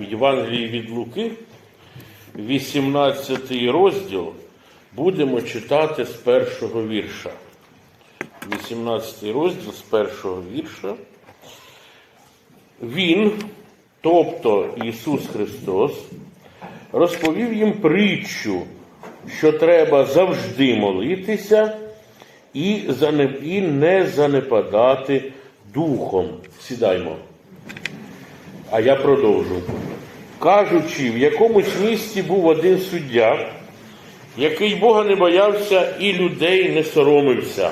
в Євангелії від Луки, 18 розділ, будемо читати з першого вірша. 18 розділ з першого вірша. Він, тобто Ісус Христос, розповів їм притчу, що треба завжди молитися і не занепадати духом. Сідаймо. А я продовжу. Кажучи, в якомусь місті був один суддя, який Бога не боявся і людей не соромився.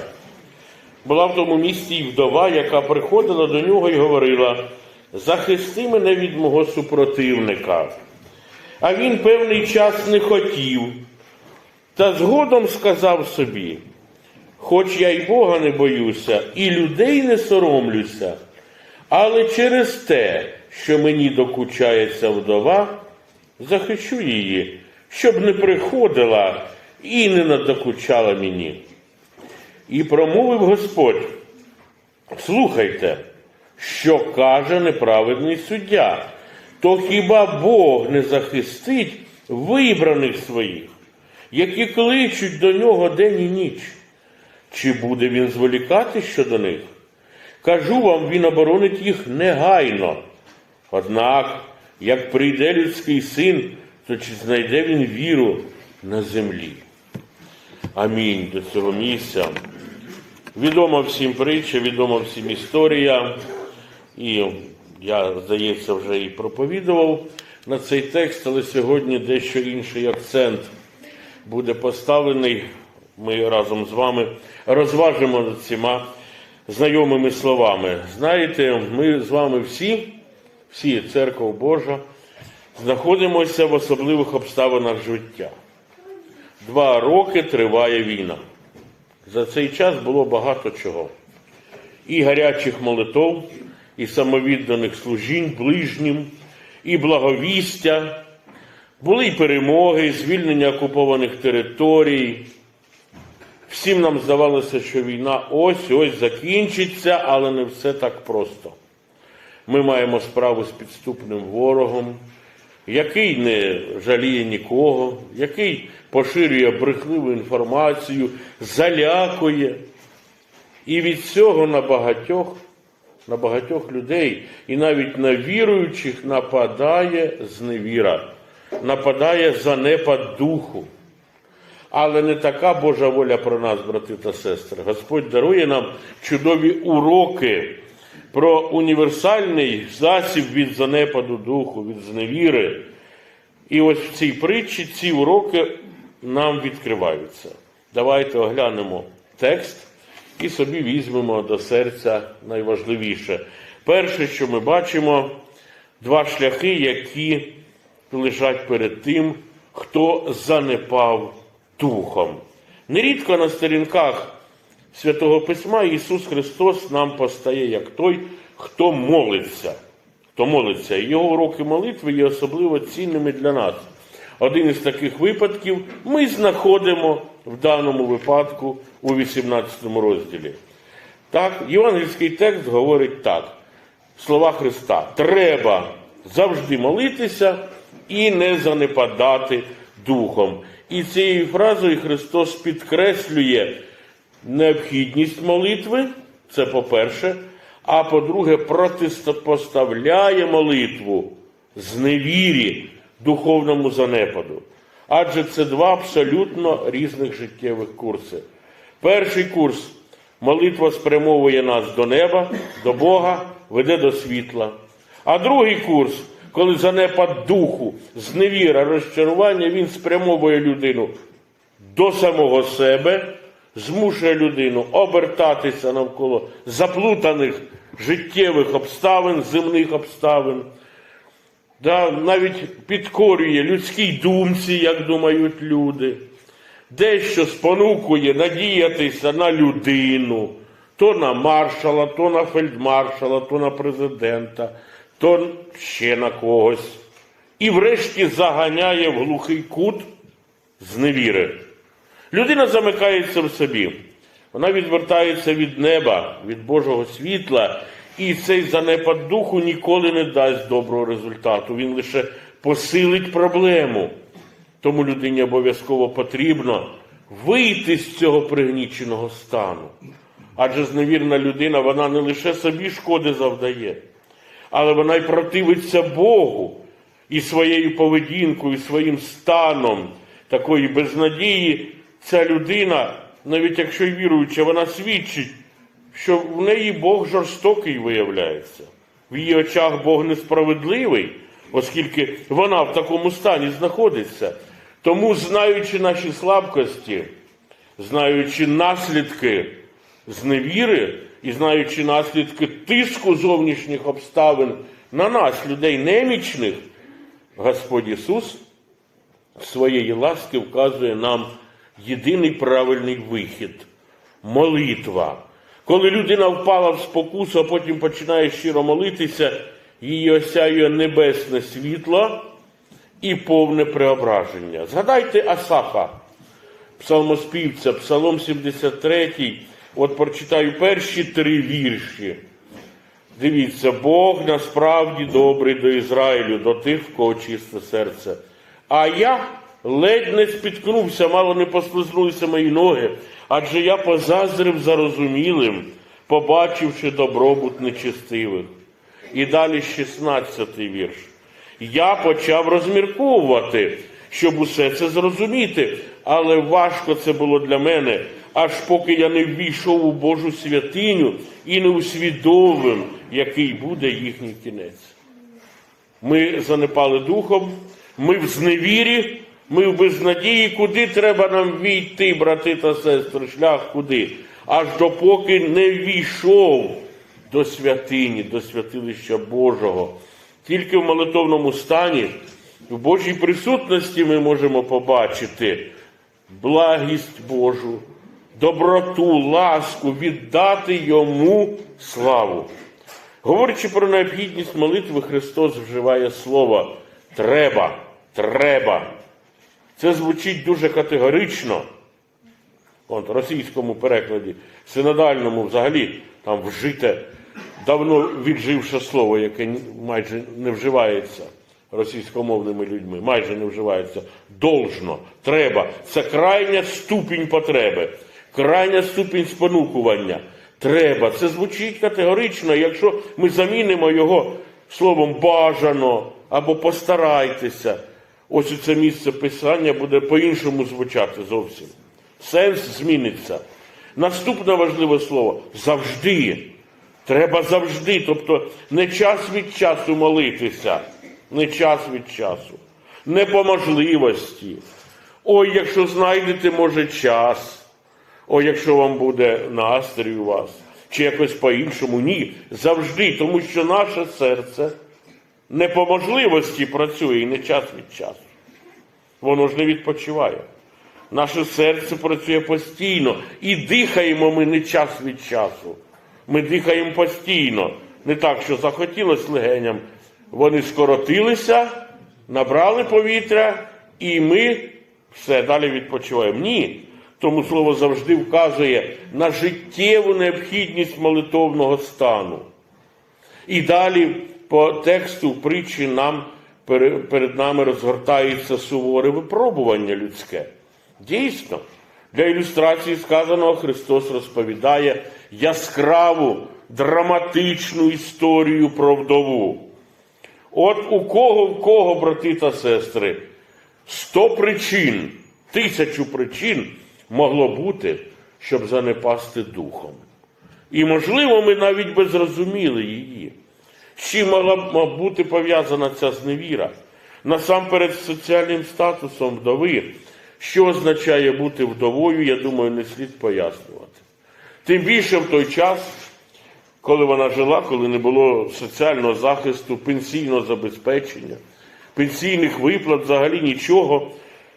Була в тому місті і вдова, яка приходила до нього і говорила: захисти мене від мого супротивника. А він певний час не хотів, та згодом сказав собі: хоч я й Бога не боюся, і людей не соромлюся, але через те, що мені докучає ця вдова, захищу її, щоб не приходила і не надокучала мені. І промовив Господь: слухайте, що каже неправедний суддя, то хіба Бог не захистить вибраних своїх, які кличуть до нього день і ніч? Чи буде він зволікати щодо них? Кажу вам, він оборонить їх негайно. Однак, як прийде людський син, то чи знайде він віру на землі? Амінь до цього місця. Відома всім притча, відома всім історія. І я, здається, вже і проповідував на цей текст, але сьогодні дещо інший акцент буде поставлений. Ми разом з вами розважимо над цими знайомими словами. Знаєте, ми з вами всі, всі церква Божа, знаходимося в особливих обставинах життя. Два роки триває війна. За цей час було багато чого. І гарячих молитов, і самовідданих служінь ближнім, і благовістя. Були й перемоги, і звільнення окупованих територій. Всім нам здавалося, що війна ось ось закінчиться, але не все так просто. Ми маємо справу з підступним ворогом, який не жаліє нікого, який поширює брехливу інформацію, залякує. І від цього на багатьох, на багатьох людей, і навіть на віруючих нападає зневіра, нападає занепад духу. Але не така Божа воля про нас, брати та сестри. Господь дарує нам чудові уроки про універсальний засіб від занепаду духу, від зневіри. І ось в цій притчі ці уроки нам відкриваються. Давайте оглянемо текст і собі візьмемо до серця найважливіше. Перше, що ми бачимо, два шляхи, які лежать перед тим, хто занепав духом. Нерідко на сторінках Святого Письма Ісус Христос нам постає як той, хто молиться. Хто молиться. І Його уроки молитви є особливо цінними для нас. Один із таких випадків ми знаходимо в даному випадку у 18 розділі. Так, євангельський текст говорить так: слова Христа: треба завжди молитися і не занепадати духом. І цією фразою Христос підкреслює необхідність молитви, це по-перше, а по-друге, протистоставляє молитву зневірі духовному занепаду. Адже це два абсолютно різних життєвих курси. Перший курс молитва спрямовує нас до неба, до Бога, веде до світла. А другий курс, коли занепад духу, зневіра, розчарування, він спрямовує людину до самого себе, змушує людину обертатися навколо заплутаних життєвих обставин, земних обставин, да, навіть підкорює людській думці, як думають люди, дещо спонукує надіятися на людину, то на маршала, то на фельдмаршала, то на президента, то ще на когось. І врешті заганяє в глухий кут зневіри. Людина замикається в собі. Вона відвертається від неба, від Божого світла І цей занепад духу ніколи не дасть доброго результату. Він лише посилить проблему. Тому людині обов'язково потрібно вийти з цього пригніченого стану. Адже зневірна людина, вона не лише собі шкоди завдає, але вона й противиться Богу і своєю поведінкою, і своїм станом такої безнадії. Ця людина, навіть якщо й віруюча, вона свідчить, що в неї Бог жорстокий виявляється. В її очах Бог несправедливий, оскільки вона в такому стані знаходиться. Тому, знаючи наші слабкості, знаючи наслідки зневіри і знаючи наслідки тиску зовнішніх обставин на нас, людей немічних, Господь Ісус своєї ласки вказує нам єдиний правильний вихід молитва. Коли людина впала в спокусу, а потім починає щиро молитися, її осяює небесне світло і повне преображення. Згадайте Асафа, псалмоспівця, Псалом 73, от прочитаю перші три вірші. Дивіться, Бог насправді добрий до Ізраїлю, до тих, в кого чисте серце. А я ледь не спіткнувся, мало не послизнулися мої ноги, адже я позаздрив зарозумілим, побачивши добробут нечестивих. І далі 16-й вірш. Я почав розмірковувати, щоб усе це зрозуміти, але важко це було для мене, аж поки я не ввійшов у Божу святиню і не усвідомив, який буде їхній кінець. Ми занепали духом, ми в зневірі, ми в безнадії, куди треба нам війти, брати та сестри, шлях куди? Аж допоки не війшов до святині, до святилища Божого. Тільки в молитовному стані, в Божій присутності ми можемо побачити благість Божу, доброту, ласку, віддати йому славу. Говорячи про необхідність молитви, Христос вживає слово треба, треба. Це звучить дуже категорично. От, російському перекладі, синодальному взагалі там вжите, давно відживше слово, яке майже не вживається російськомовними людьми, майже не вживається. Должно, треба. Це крайня ступінь потреби, крайня ступінь спонукування. Треба. Це звучить категорично. Якщо ми замінимо його словом бажано або постарайтеся, ось це місце писання буде по-іншому звучати зовсім. Сенс зміниться. Наступне важливе слово завжди. Треба завжди. Тобто не час від часу молитися, не час від часу, не по можливості. Ой, якщо знайдете, може, час. Ой, якщо вам буде настрій у вас, чи якось по-іншому. Ні. Завжди, тому що наше серце не по можливості працює і не час від часу. Воно ж не відпочиває. Наше серце працює постійно і дихаємо ми не час від часу. Ми дихаємо постійно. Не так, що захотілося легеням. Вони скоротилися, набрали повітря, і ми все далі відпочиваємо. Ні. Тому слово завжди вказує на життєву необхідність молитовного стану. І далі по тексту притчі нам перед нами розгортається суворе випробування людське. Дійсно, для ілюстрації сказаного Христос розповідає яскраву, драматичну історію про вдову. От у кого в кого, брати та сестри, сто причин, тисячу причин могло бути, щоб занепасти духом. І, можливо, ми навіть би зрозуміли її. З чим могла б бути пов'язана ця зневіра? Насамперед з соціальним статусом вдови. Що означає бути вдовою, я думаю, не слід пояснювати. Тим більше в той час, коли вона жила, коли не було соціального захисту, пенсійного забезпечення, пенсійних виплат, взагалі нічого.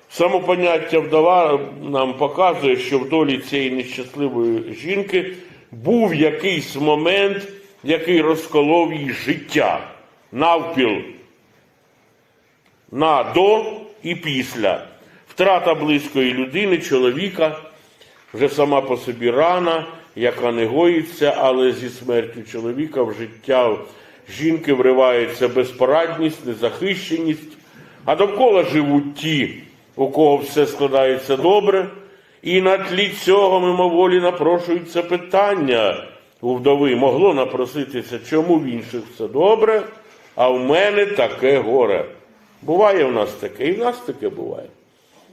Само поняття вдова нам показує, що в долі цієї нещасливої жінки був якийсь момент, який розколов її життя навпіл на до і після. Втрата близької людини, чоловіка, вже сама по собі рана, яка не гоїться, але зі смертю чоловіка в життя жінки вривається безпорадність, незахищеність, а довкола живуть ті, у кого все складається добре, і на тлі цього мимоволі напрошуються питання. У вдови могло напроситися, чому в інших все добре, а в мене таке горе. Буває в нас таке, і в нас таке буває.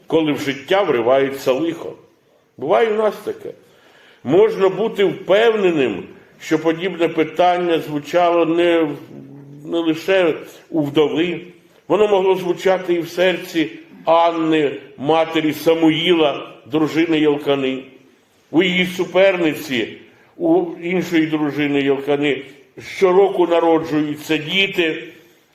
Коли в життя вривається лихо. Буває в нас таке. Можна бути впевненим, що подібне питання звучало не, не лише у вдови, воно могло звучати і в серці Анни, матері Самуїла, дружини Ялкани, у її суперниці, у іншої дружини Ялкани. Щороку народжуються діти,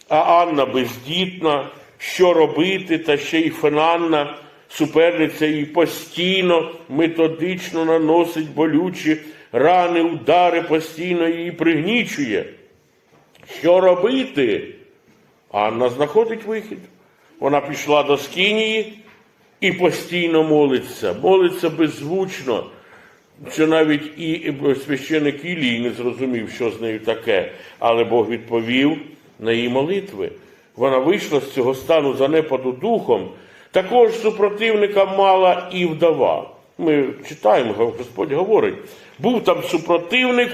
а Анна бездітна, що робити, та ще й Фенанна, суперниця їй постійно, методично наносить болючі рани, удари, постійно її пригнічує. Що робити? Анна знаходить вихід. Вона пішла до Скинії і постійно молиться, молиться беззвучно, що навіть і священик Ілій не зрозумів, що з нею таке, але Бог відповів на її молитви. Вона вийшла з цього стану занепаду духом. Також супротивника мала і вдова. Ми читаємо, Господь говорить, був там супротивник,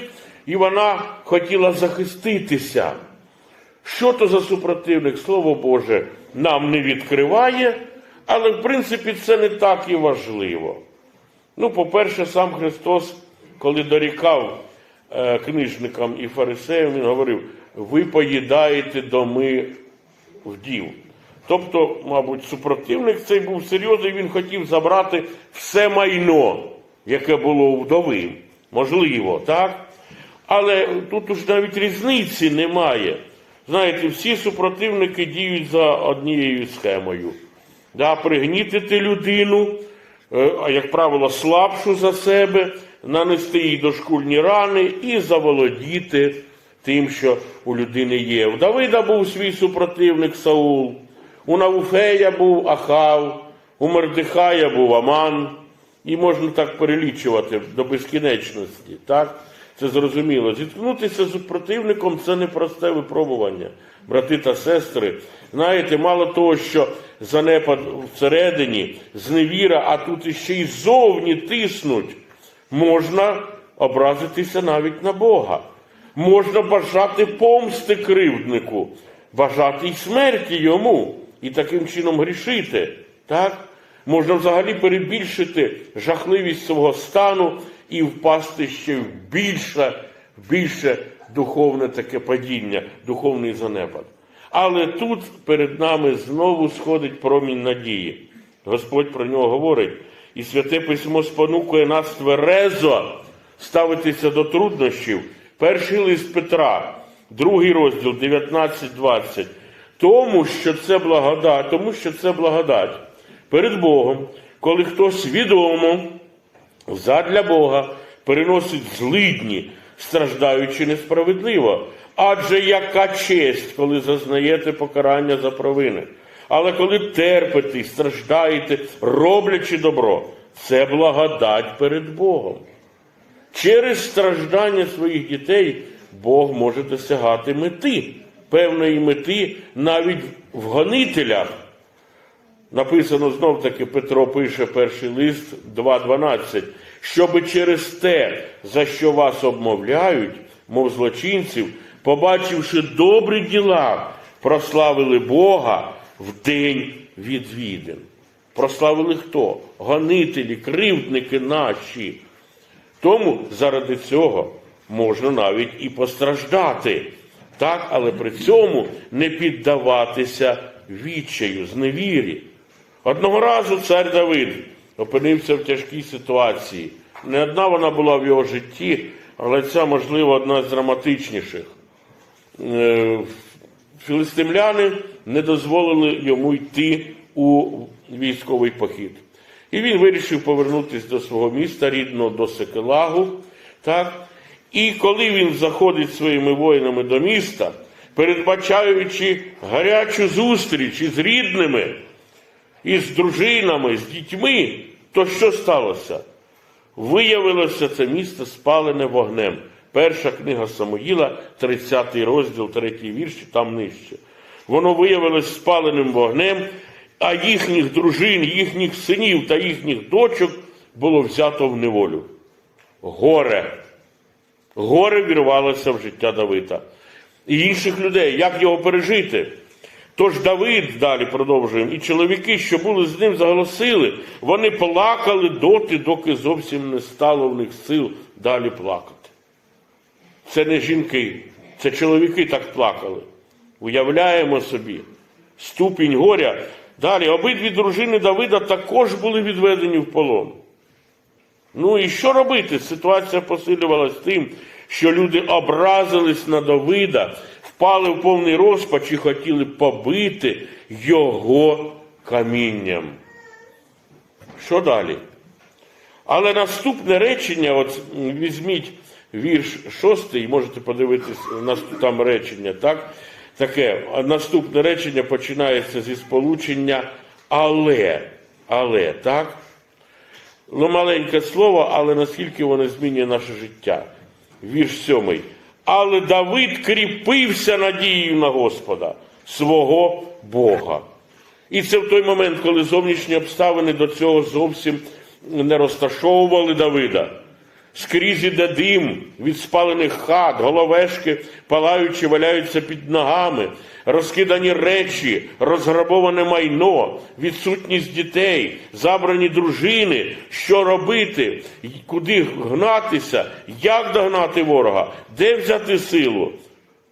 і вона хотіла захиститися. Що то за супротивник, Слово Боже, нам не відкриває, але в принципі це не так і важливо. Ну, по-перше, сам Христос, коли дорікав е, книжникам і фарисеям, він говорив: ви поїдаєте доми вдів. Тобто, мабуть, супротивник цей був серйозний, він хотів забрати все майно, яке було у вдови. Можливо, так? Але тут уж навіть різниці немає. Знаєте, всі супротивники діють за однією схемою. Да, пригнітити людину, як правило, слабшу за себе, нанести їй дошкульні рани і заволодіти тим, що у людини є. У Давида був свій супротивник Саул, у Навуфея був Ахав, у Мердихая був Аман. І можна так перелічувати до безкінечності. Так? Це зрозуміло. Зіткнутися з противником це непросте випробування, брати та сестри. Знаєте, мало того, що занепад всередині, зневіра, а тут іще й зовні тиснуть, можна образитися навіть на Бога. Можна бажати помсти кривднику, бажати й смерті йому і таким чином грішити. Так? Можна взагалі перебільшити жахливість свого стану і впасти ще в більше, в більше духовне таке падіння, духовний занепад. Але тут перед нами знову сходить промінь надії. Господь про нього говорить, і святе письмо спонукує нас тверезо ставитися до труднощів. Перший лист Петра, другий розділ 19-20. Тому що це благодать, тому що це благодать перед Богом, коли хтось свідомо задля Бога переносить злидні, страждаючи несправедливо. Адже яка честь, коли зазнаєте покарання за провини. Але коли терпите, і страждаєте, роблячи добро, це благодать перед Богом. Через страждання своїх дітей Бог може досягати мети, певної мети навіть в гонителях. Написано знов таки Петро пише перший лист 2.12, щоби через те, за що вас обмовляють, мов злочинців, побачивши добрі діла, прославили Бога в день відвідин. Прославили хто? Гонителі, кривдники наші. Тому заради цього можна навіть і постраждати, так, але при цьому не піддаватися відчаю, зневірі. Одного разу цар Давид опинився в тяжкій ситуації. Не одна вона була в його житті, але ця, можливо, одна з драматичніших. Е, Філистимляни не дозволили йому йти у військовий похід. І він вирішив повернутися до свого міста рідного, до Секелагу. Так? І коли він заходить своїми воїнами до міста, передбачаючи гарячу зустріч із рідними, із дружинами, з дітьми, то що сталося? виявилося це місто спалене вогнем. Перша книга Самуїла, 30 розділ, 3 вірш, там нижче. Воно виявилось спаленим вогнем, а їхніх дружин, їхніх синів та їхніх дочок було взято в неволю. Горе. Горе вірвалося в життя Давида і інших людей. Як його пережити? Тож Давид, далі продовжуємо, і чоловіки, що були з ним, заголосили, вони плакали доти, доки зовсім не стало в них сил далі плакати. Це не жінки, це чоловіки так плакали. Уявляємо собі, ступінь горя. Далі обидві дружини Давида також були відведені в полон. Ну і що робити? Ситуація посилювалась тим, що люди образились на Давида, впали в повний розпач і хотіли побити його камінням. Що далі? Але наступне речення, от візьміть вірш шостий, можете подивитись там речення, так? Таке, наступне речення починається зі сполучення але. Але, так? Ну, маленьке слово, але наскільки воно змінює наше життя. Вірш сьомий. Але Давид кріпився надією на Господа, свого Бога. І це в той момент, коли зовнішні обставини до цього зовсім не розташовували Давида. Скрізь іде дим від спалених хат, головешки, палаючи, валяються під ногами, розкидані речі, розграбоване майно, відсутність дітей, забрані дружини, що робити, куди гнатися, як догнати ворога, де взяти силу.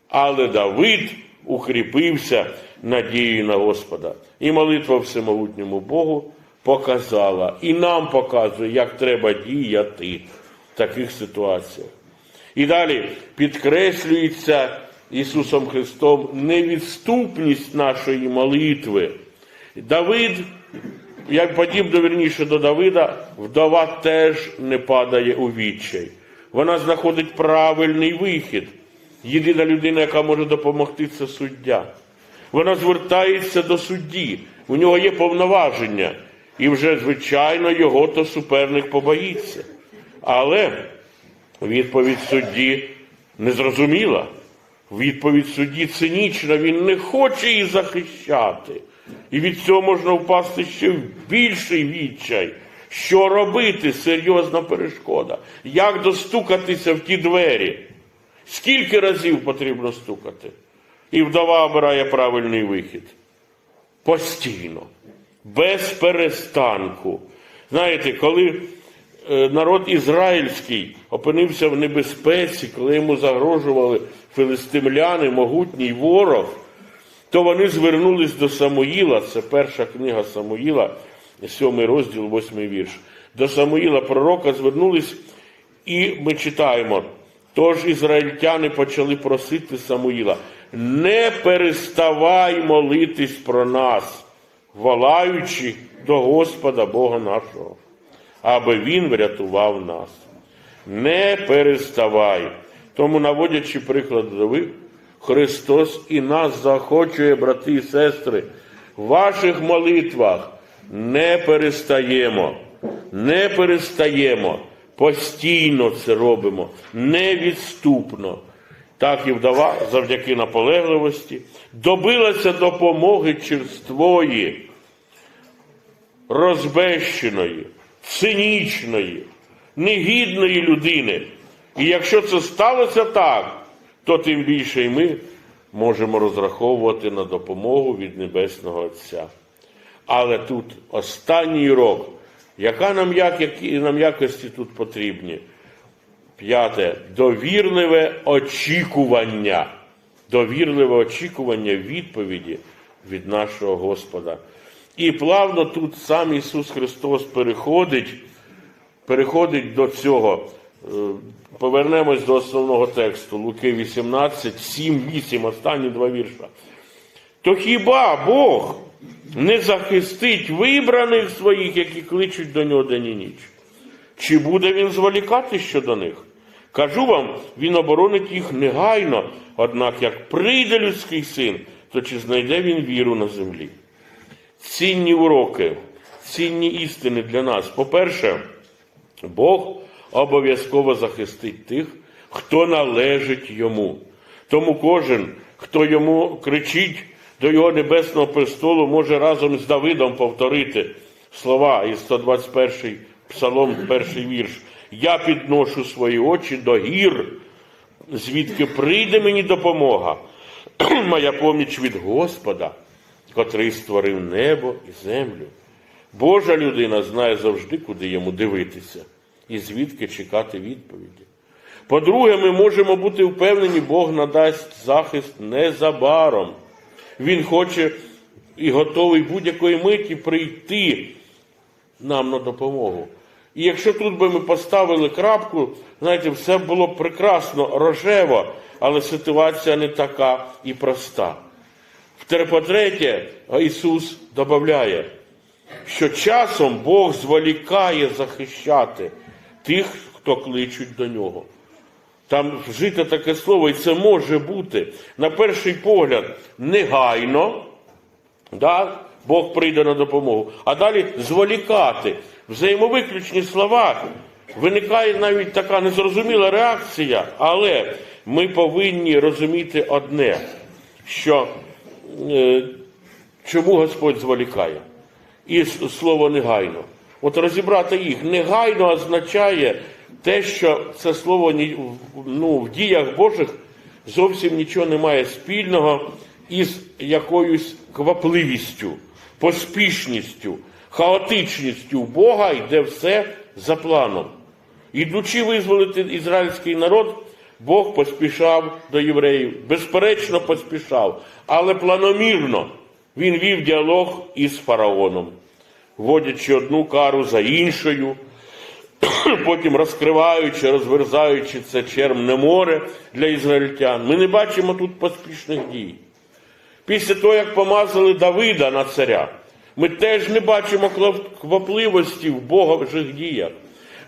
Але Давид укріпився надією на Господа. І молитва всемогутньому Богу показала, і нам показує, як треба діяти таких ситуаціях. І далі підкреслюється Ісусом Христом невідступність нашої молитви. Давид, як подібно вірніше до Давида, вдова теж не падає у відчай. Вона знаходить правильний вихід. Єдина людина, яка може допомогти, це суддя. Вона звертається до судді, у нього є повноваження, і вже, звичайно, його то суперник побоїться. Але відповідь судді незрозуміла. Відповідь судді цинічна, він не хоче її захищати. І від цього можна впасти ще в більший відчай. Що робити? Серйозна перешкода. Як достукатися в ті двері? Скільки разів потрібно стукати? І вдова обирає правильний вихід. Постійно, без перестанку. Знаєте, коли народ ізраїльський опинився в небезпеці, коли йому загрожували филистимляни, могутній ворог, то вони звернулись до Самуїла, це перша книга Самуїла, сьомий розділ, восьмий вірш. До Самуїла пророка звернулись, і ми читаємо. Тож ізраїльтяни почали просити Самуїла, не переставай молитись про нас, волаючи до Господа Бога нашого, аби Він врятував нас. Не переставай. Тому, наводячи приклад Дави, Христос і нас захочує, брати і сестри, в ваших молитвах не перестаємо, не перестаємо. Постійно це робимо, невідступно. Так і вдова завдяки наполегливості добилася допомоги черствої, розбещеної, цинічної, негідної людини. І якщо це сталося так, то тим більше і ми можемо розраховувати на допомогу від Небесного Отця. Але тут останній урок, яка нам, як, які нам якості тут потрібні? П'яте довірливе очікування. Довірливе очікування відповіді від нашого Господа. І плавно тут сам Ісус Христос переходить, переходить до цього. Е, Повернемось до основного тексту Луки 18, 7, 8, останні два вірша. То хіба Бог не захистить вибраних своїх, які кличуть до нього день і ніч? Чи буде він зволікати щодо них? Кажу вам, він оборонить їх негайно, однак як прийде людський син, то чи знайде він віру на землі? Цінні уроки, цінні істини для нас. По-перше, Бог обов'язково захистить тих, хто належить йому. Тому кожен, хто йому кричить до його небесного престолу, може разом з Давидом повторити слова із 121 псалом, перший вірш. Я підношу свої очі до гір, звідки прийде мені допомога, моя поміч від Господа, котрий створив небо і землю. Божа людина знає завжди, куди йому дивитися і звідки чекати відповіді. По-друге, ми можемо бути впевнені, Бог надасть захист незабаром. Він хоче і готовий будь-якої миті прийти нам на допомогу. І якщо тут би ми поставили крапку, знаєте, все було б прекрасно, рожево, але ситуація не така і проста. По-третє, Ісус додає, що часом Бог зволікає захищати тих, хто кличуть до нього. Там вжите таке слово, і це може бути, на перший погляд, негайно, да? Бог прийде на допомогу, а далі зволікати. Взаємовиключні слова. Виникає навіть така незрозуміла реакція, але ми повинні розуміти одне, що чому Господь зволікає? І слово негайно. От розібрати їх негайно означає те, що це слово ну, в діях Божих зовсім нічого не має спільного із якоюсь квапливістю, поспішністю, хаотичністю Бога йде все за планом. Ідучи визволити ізраїльський народ, Бог поспішав до євреїв, безперечно поспішав, але планомірно він вів діалог із фараоном, вводячи одну кару за іншою, потім розкриваючи, розверзаючи це червне море для ізраїльтян. Ми не бачимо тут поспішних дій. Після того, як помазали Давида на царя, ми теж не бачимо квапливості в Богових діях.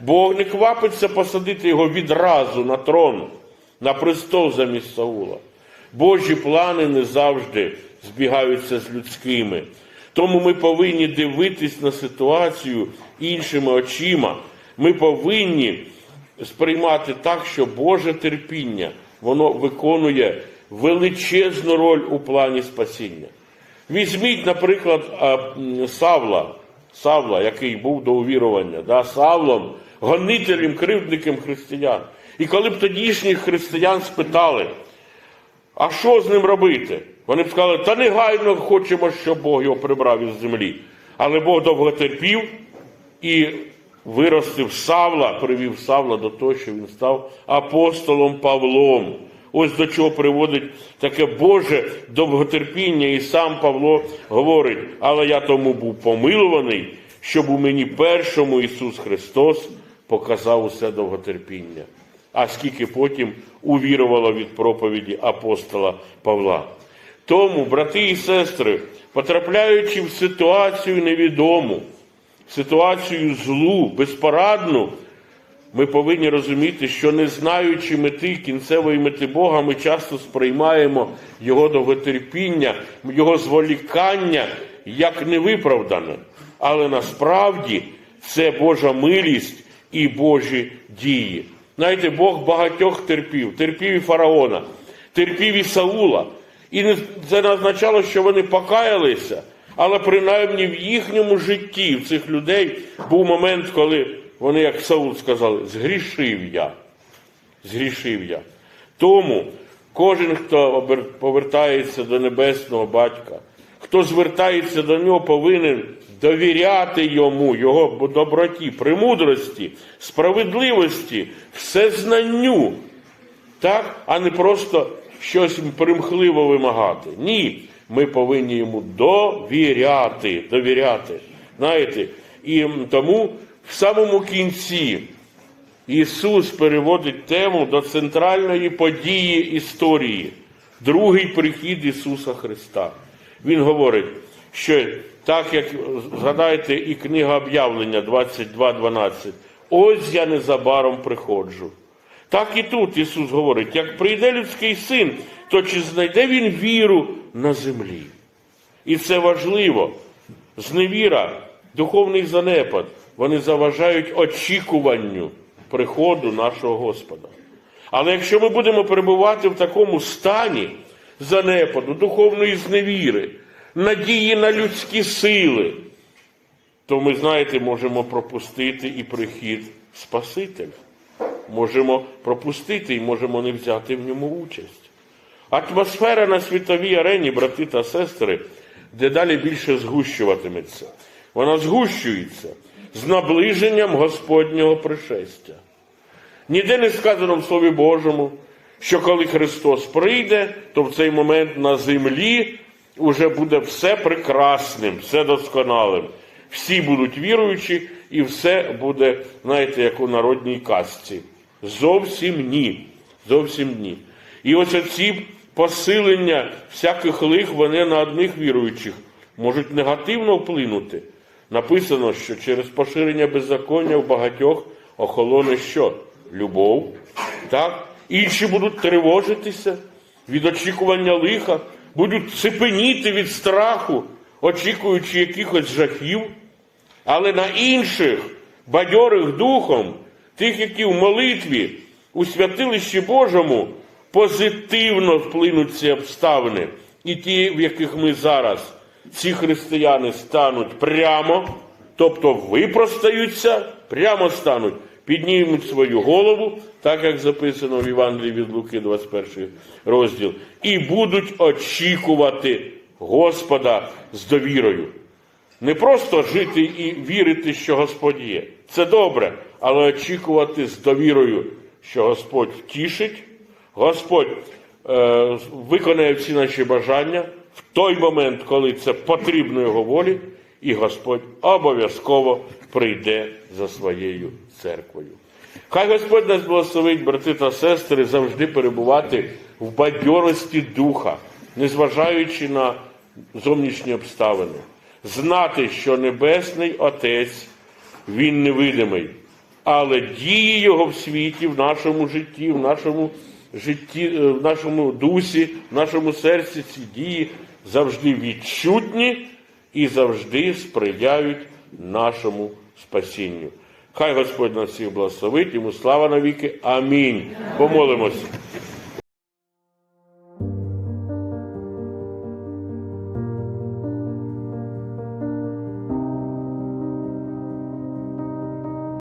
Бог не квапиться посадити його відразу на трон, на престол замість Саула. Божі плани не завжди збігаються з людськими. Тому ми повинні дивитись на ситуацію іншими очима. Ми повинні сприймати так, що Боже терпіння воно виконує величезну роль у плані спасіння. Візьміть, наприклад, Савла, Савла, який був до увірування, да, Савлом, гонителем, кривдником християн. І коли б тодішніх християн спитали, а що з ним робити? Вони б сказали, та негайно хочемо, щоб Бог його прибрав із землі. Але Бог довго терпів і виростив Савла, привів Савла до того, що він став апостолом Павлом. Ось до чого приводить таке Боже довготерпіння, і сам Павло говорить, але я тому був помилуваний, щоб у мені першому Ісус Христос показав усе довготерпіння. А скільки потім увірувало від проповіді апостола Павла. Тому, брати і сестри, потрапляючи в ситуацію невідому, в ситуацію злу, безпорадну, ми повинні розуміти, що не знаючи мети, кінцевої мети Бога, ми часто сприймаємо Його довготерпіння, Його зволікання як невиправдане. Але насправді це Божа милість і Божі дії. Знаєте, Бог багатьох терпів, терпів і фараона, терпів і Саула. І це не означало, що вони покаялися, але принаймні в їхньому житті, в цих людей, був момент, коли вони, як Саул сказали, згрішив я. Згрішив я. Тому кожен, хто повертається до небесного батька, хто звертається до нього, повинен довіряти йому, його доброті, премудрості, справедливості, всезнанню, так? а не просто щось примхливо вимагати. Ні, ми повинні йому довіряти, довіряти. Знаєте, і тому в самому кінці Ісус переводить тему до центральної події історії, другий прихід Ісуса Христа. Він говорить, що так як згадайте і книга об'явлення 22.12, ось я незабаром приходжу. Так і тут Ісус говорить, як прийде людський син, то чи знайде він віру на землі? І це важливо. Зневіра, духовний занепад, вони заважають очікуванню приходу нашого Господа. Але якщо ми будемо перебувати в такому стані занепаду, духовної зневіри, надії на людські сили, то ми, знаєте, можемо пропустити і прихід Спасителя. Можемо пропустити і можемо не взяти в ньому участь. Атмосфера на світовій арені, брати та сестри, дедалі більше згущуватиметься. Вона згущується з наближенням Господнього пришестя. Ніде не сказано в Слові Божому, що коли Христос прийде, то в цей момент на землі вже буде все прекрасним, все досконалим. Всі будуть віруючі, і все буде, знаєте, як у народній казці. Зовсім ні. Зовсім ні. І ось ці посилення всяких лих, вони на одних віруючих можуть негативно вплинути. Написано, що через поширення беззаконня в багатьох охолоне що? Любов. Так? Інші будуть тривожитися від очікування лиха, будуть цепеніти від страху, очікуючи якихось жахів. Але на інших, бадьорих духом, тих, які в молитві у святилищі Божому позитивно вплинуть ці обставини, і ті, в яких ми зараз, ці християни стануть прямо, тобто випростаються, прямо стануть, піднімуть свою голову, так як записано в Євангелії від Луки, 21 розділ, і будуть очікувати Господа з довірою. Не просто жити і вірити, що Господь є. Це добре, але очікувати з довірою, що Господь тішить, Господь е, виконає всі наші бажання в той момент, коли це потрібно Його волі, і Господь обов'язково прийде за своєю церквою. Хай Господь нас благословить, брати та сестри, завжди перебувати в бадьорості духа, незважаючи на зовнішні обставини знати, що Небесний Отець, Він невидимий, але дії Його в світі, в нашому житті, в нашому житті, е, в нашому дусі, в нашому серці ці дії завжди відчутні і завжди сприяють нашому спасінню. Хай Господь нас всіх благословить, йому слава навіки. Амінь. Помолимось.